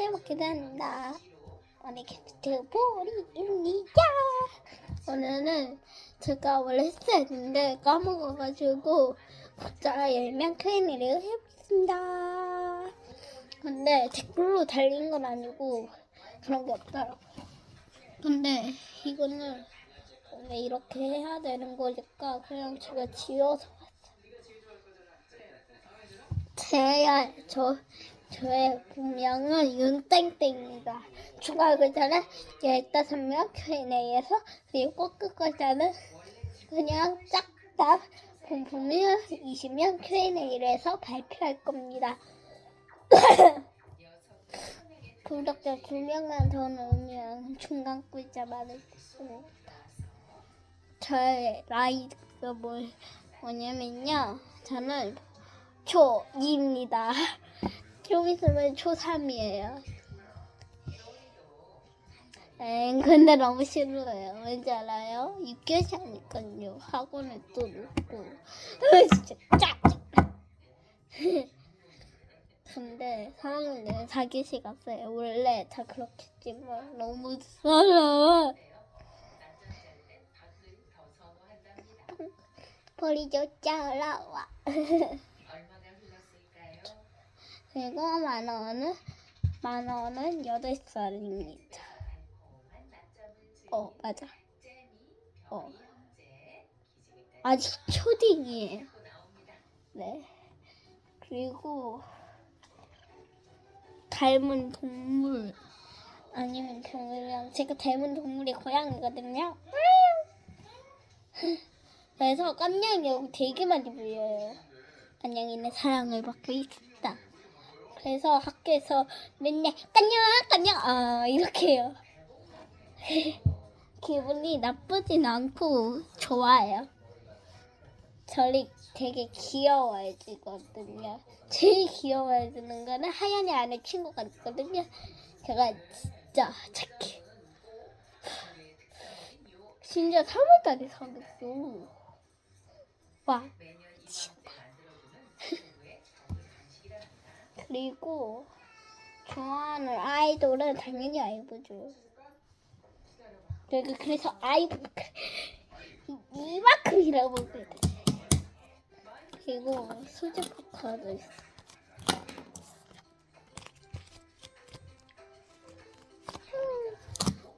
해먹게 된다. 오늘 게스트 보리입니다. 오늘은 제가 원래 했어야 했는데 까먹어가지고 국자 열명 Q&A를 해보겠습니다. 근데 댓글로 달린 건 아니고 그런 게 없더라고요. 근데 이거는 원래 이렇게 해야 되는 거니까 그냥 제가 지어서 제야 저 저의 본명은 윤땡땡입니다. 추가 글자는 15명 Q&A에서 그리고 끝 글자는 그냥 짝다 본품은 20명 Q&A를 해서 발표할 겁니다. 구독자 2명만 더 넣으면 중간 글자만 있습니다. 저의 나이가 뭐, 뭐냐면요. 저는 초2입니다. 좀 있으면 초3이에요. 엥, 근데 너무 싫어요. 왠지 알아요? 6개월 하니까요. 학원에 또 놓고. 으, 진짜 짜증! 근데 3학년 4교시 갔어요. 원래 다 그렇겠지만 너무 서러워. 버리조차 올라와. 그리고 만 원은 만 원은 여덟 살입니다. 어 맞아. 어 아직 초딩이에요. 네. 그리고 닮은 동물 아니면 동물이랑 제가 닮은 동물이 고양이거든요. 그래서 깜냥이라고 되게 많이 불려요. 깜냥이는 사랑을 받고 있다. 그래서 학교에서 맨날 깜냥 깜냥 아 이렇게 해요. 기분이 나쁘진 않고 좋아요. 저를 되게 귀여워해주거든요. 제일 귀여워해주는 거는 하얀이 안에 친구가 있거든요. 제가 진짜 착해. 심지어 3월달에 사귀었어. 와, 미친다. 그리고 좋아하는 아이돌은 당연히 아이브죠. 내가 그래서 아이브 이- 이만큼이라고 보거든. 그리고 수제 포카도 있어.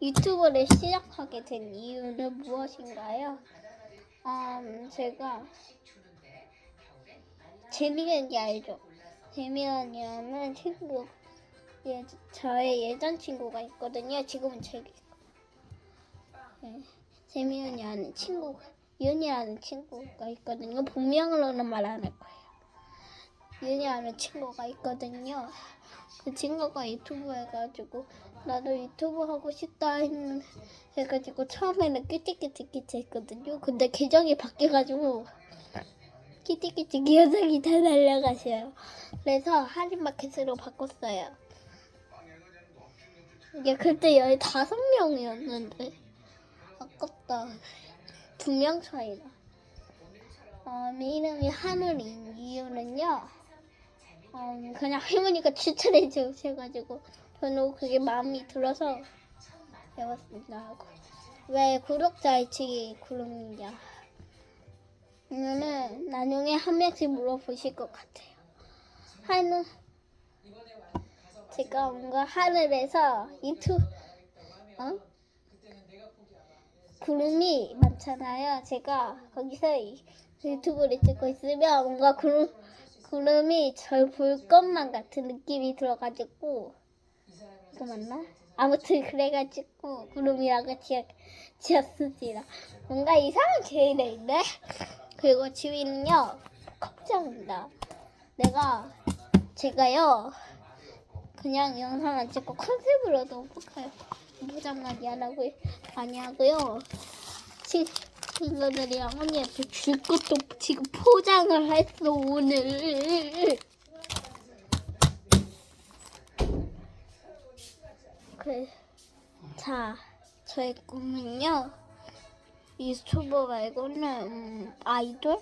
유튜브를 시작하게 된 이유는 무엇인가요? 음, 제가 재미언니 알죠? 재미언니는 친구, 예, 저의 예전 친구가 있거든요. 지금은 제게 네, 재미언니 아는 친구, 윤이라는 친구가 있거든요. 본명으로는 말 안 할 거예요. 윤이라는 친구가 있거든요. 그 친구가 유튜브 해가지고 나도 유튜브 하고 싶다 했는 해가지고 처음에는 끼티끼티끼티 했거든요. 근데 계정이 바뀌어가지고 끼티끼티 계정이 다 날라가셔요. 그래서 할인마켓으로 바꿨어요. 이게 그때 15명이었는데 아깝다. 두 명 차이다. 어, 이름이 하늘인 이유는요. 어, 그냥 할머니가 추천해 주셔가지고 저는 그게 마음이 들어서 배웠습니다. 왜 구독자 일치기 구름이냐? 이거는 나중에 한 명씩 물어보실 것 같아요. 하늘 제가 뭔가 하늘에서 유튜브 어? 구름이 많잖아요. 제가 거기서 이- 유튜브를 찍고 있으면 뭔가 구름 구름이 절 볼 것만 같은 느낌이 들어가지고 이거 맞나? 아무튼 그래가지고 구름이라고 지었, 지었습니다. 뭔가 이상한 있네. 그리고 지휘는요 걱정입니다. 내가 제가요 그냥 영상 안 찍고 컨셉으로도 포카요. 포장 많이 안 하고 많이 하고요. 친- 친구들이랑 언니한테 줄 것도 지금 포장을 했어 오늘. 그, 자, 저의 꿈은요. 유튜버 말고는 음, 아이돌?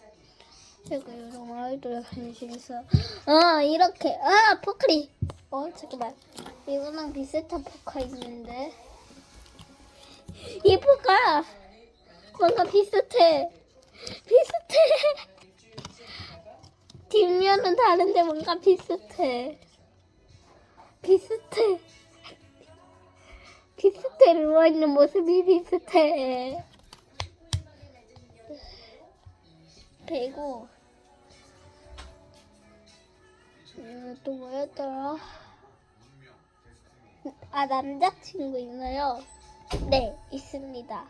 제가 이런 아이돌에 관심 있어. 어 이렇게. 아 포크리. 어 잠깐만. 이거랑 비슷한 포카 있는데. 이 포카 뭔가 비슷해. 비슷해. 뒷면은 다른데 뭔가 비슷해. 비슷해. 비슷해. 누워있는 모습이 비슷해 그리고 음, 또 뭐였더라 아 남자친구 있나요? 네 있습니다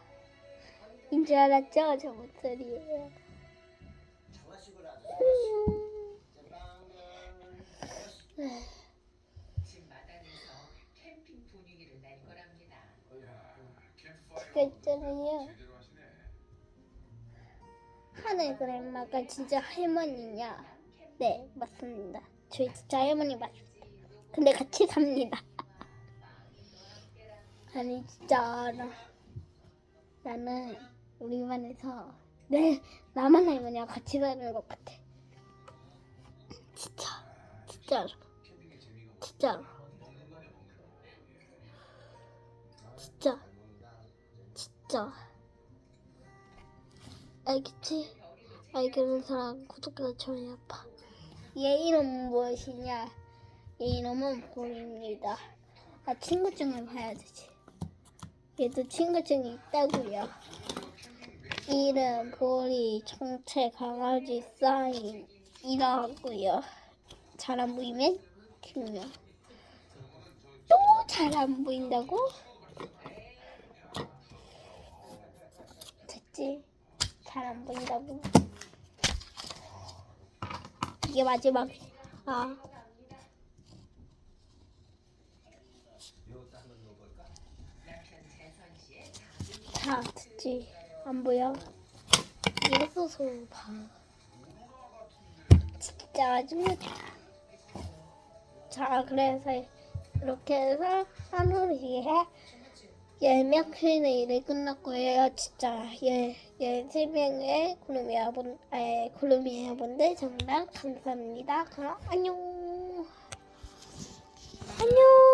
인줄 알았죠? 저 목소리예요. 제가 있잖아요 하늘 그랜마가 진짜 할머니냐? 네 맞습니다. 저희 진짜 할머니 맞습니다. 근데 같이 삽니다. 아니 진짜 알아. 나는 우리 반에서 네 나만 할머니랑 같이 사는 것 같아. 진짜 진짜로 진짜로 진짜 진짜. 알겠지? 알겠는 사람 구독과 좋아요 아파. 얘 이름은 무엇이냐? 얘 이름은 볼입니다. 아 친구증을 봐야 되지. 얘도 친구증이 있다고요. 이름 보리 정체 강아지 사인 이라고요. 잘 안 보이면 키우면 또잘 안 보인다고? 됐지? 잘 안 보인다고? 이게 마지막 아 자, 듣지? 안 보여? 이래서 봐. 진짜 아주 자, 그래서 이렇게 해서 하루리에 열명 퀴는 일이 끝났고요. 진짜 열, 열세 명의 구름이 여러분, 에, 구름이 여러분들 정말 감사합니다. 그럼 안녕. 안녕.